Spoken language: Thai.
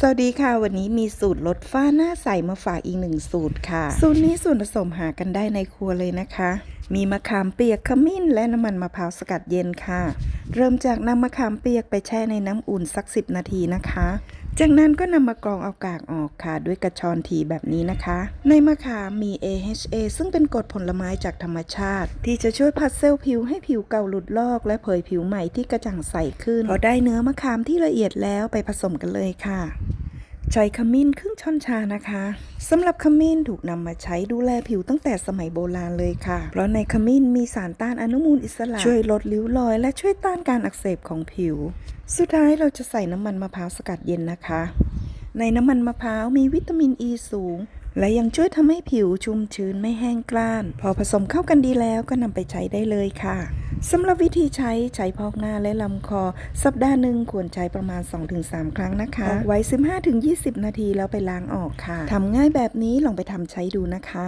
สวัสดีค่ะ วันนี้มีสูตรลดฝ้าหน้าใสมาฝากอีกหนึ่งสูตรค่ะ สูตรนี้ส่วนผสมหากันได้ในครัวเลยนะคะ มีมะขามเปียกขมิ้น และน้ำมันมะพร้าวสกัดเย็นค่ะ เริ่มจากนำมะขามเปียกไปแช่ในน้ำอุ่นสัก 10 นาทีนะคะ จากนั้นก็นำมากรองเอากากออกค่ะ ด้วยกระชอนทีแบบนี้นะคะ ในมะขามมี AHA ซึ่งเป็นกรดผลไม้จากธรรมชาติ ที่จะช่วยพัดเซลล์ผิวให้ผิวเก่าหลุดลอก และเผยผิวใหม่ที่กระจ่างใสขึ้นพอได้เนื้อมะขามที่ละเอียดแล้วไปผสมกันเลยค่ะ ใช้ขมิ้นครึ่งช้อนชานะคะสำหรับขมิ้นถูกนำมาใช้ดูแลผิวตั้งแต่สมัยโบราณเลยค่ะ เพราะในขมิ้นมีสารต้านอนุมูลอิสระ ช่วยลดริ้วรอย และช่วยต้านการอักเสบของผิว สุดท้ายเราจะใส่น้ำมันมะพร้าวสกัดเย็นนะคะ ในน้ำมันมะพร้าวมีวิตามินอ e ีสูง และยังช่วยทำให้ผิวชุ่มชื้นไม่แห้งกร้าน พอผสมเข้ากันดีแล้วก็นำไปใช้ได้เลยค่ะสำหรับวิธีใช้ใช้พอกหน้าและลำคอ สัปดาห์หนึ่งควรใช้ประมาณ 2-3 ครั้งนะคะไว้ 15-20 นาทีแล้วไปล้างออกค่ะทำง่ายแบบนี้ลองไปทำใช้ดูนะคะ